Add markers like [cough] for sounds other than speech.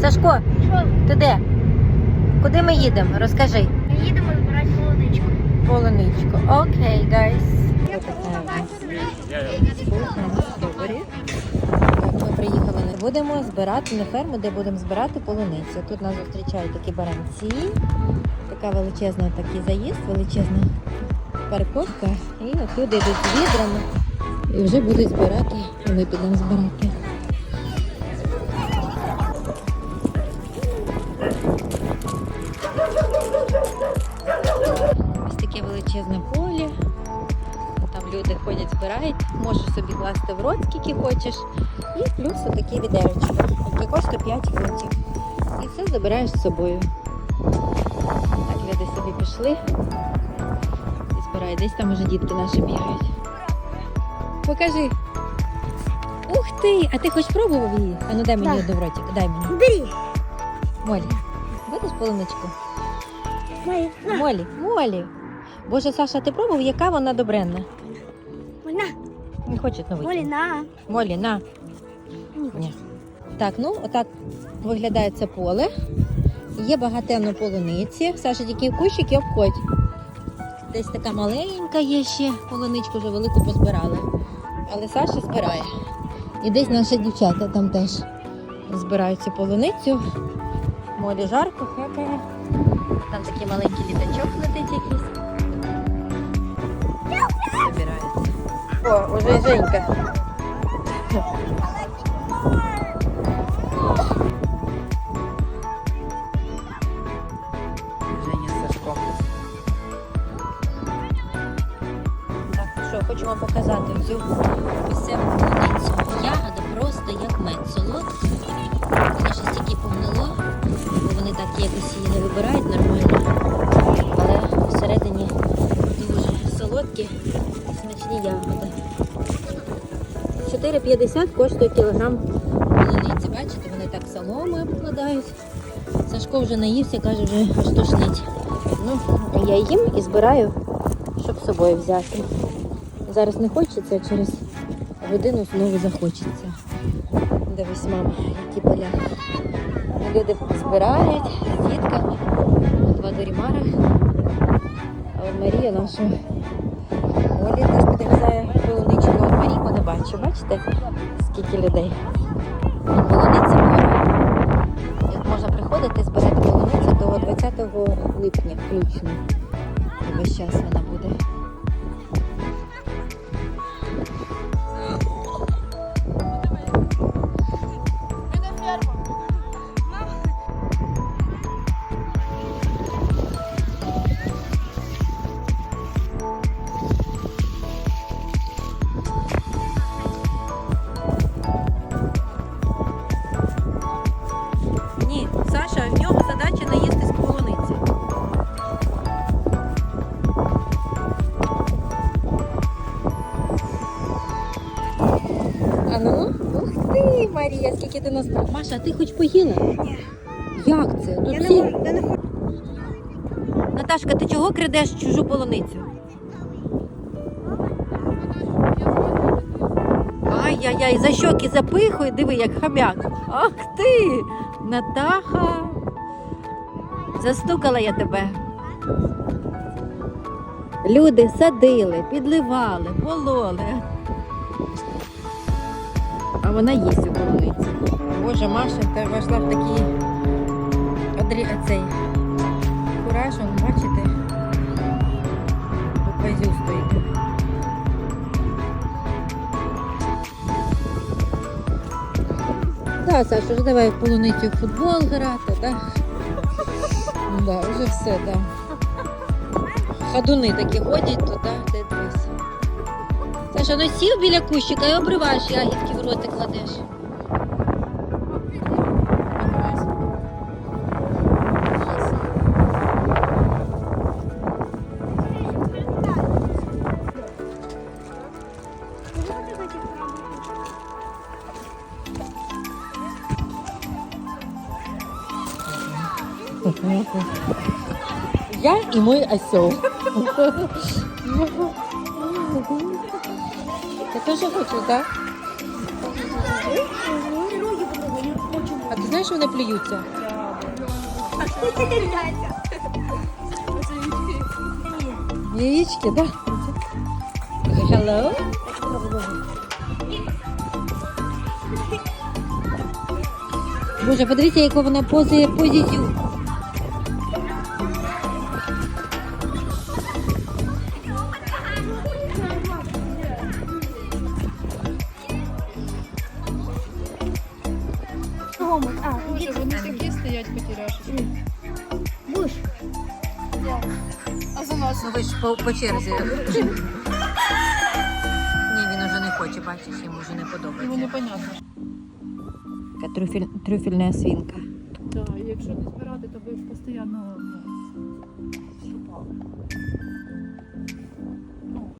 Сашко, Що? ти де? Куди ми їдемо? Розкажи. Ми їдемо збирати полуничку. Полуничку. Окей, гайс. Ми приїхали. Будемо збирати на ферму, де будемо збирати полуницю. Тут нас зустрічають такі баранці. Така величезна такий заїзд, величезна парковка. І от люди йдуть з відрами і вже будуть збирати. І ми підемо збирати. Таке величезне поле. Там люди ходять, збирають, можеш собі класти в рот, скільки хочеш. І плюс отакі відерочки, які коштують 5 фунтів. І все забираєш з собою. Так, люди собі пішли і збирають. Десь там уже дітки наші бігають. Покажи. Ух ти! А ти хоч пробував її? А ну дай мені одну в ротик, дай мені. Бери. Молі, будеш полуничку? Мої. Молі, Молі. Боже, Саша, ти пробував, яка вона добренна? На. Не хоче новий. Молі, на. Молі, на. Ні. Так, ну отак виглядає це поле. Є багатенно полуниці. Саша, тільки кущики обходь. Десь така маленька є ще, полуничку вже велику позбирали. Але Саша збирає. І десь наші дівчата там теж збирають цю полуницю. Молі жарко, хекає. Там такий маленький літачок летить якийсь. О, уже і Женька. Женя Сашко. Так, що, хочу вам показати цю місцеву полуницю. Ягода просто як мед. Вони ще стільки погнило, бо вони так якось її не вибирають нормально. 4,50 коштує кілограм полуниці. Бачите, вони так соломи обкладають. Сашко вже наївся, каже, вже аж. Ну, я їм і збираю, щоб з собою взяти. Зараз не хочеться, а через годину знову захочеться. Дивись, мама, які поля. Люди збирають з дітками. Два дорімара. А Марія наша Олі теж підрізає полуничку. От Марійку не бачу. Бачите, скільки людей? І полуниця море. Можна приходити збирати полуницю до 20 липня включно. Весь час вона буде. Марія, скільки ти. Маша, а ти хоч поїла? Ні. Як це? Тут Я всі- не можу, я не хочу. Наташка, ти чого крадеш чужу полуницю? Ай-яй-яй, за щоки запихує, диви, як хам'як. Ах ти! Натаха! Застукала я тебе. Люди садили, підливали, пололи. А вона їсть у полуниці. Боже, Маша, ти вийшла в такий одрі... цей кураж, он, бачите? По козю стоїть. Так, Саша, вже давай в полуницю в футбол грати, так? Да, вже все, так. Да. Ходуни такі ходять туди, де дивись. Саша, ну сів біля кущика і обриваєш ягідки в роти кладеш. Я і мой осел. [laughs] Ти теж хочеш, так? А ти знаєш, вони плюються. Яєчки, так? Да? Hello? Боже, подивіться, яку вона пози позицію. Стоять потеряшки. Будеш? А за нас Ну ви ж по, по черзі. Ні, він уже не хоче, бачиш, йому вже не йому подобається. непонятно. Така трюфель, трюфельна свінка. Так, і якщо не збирати, то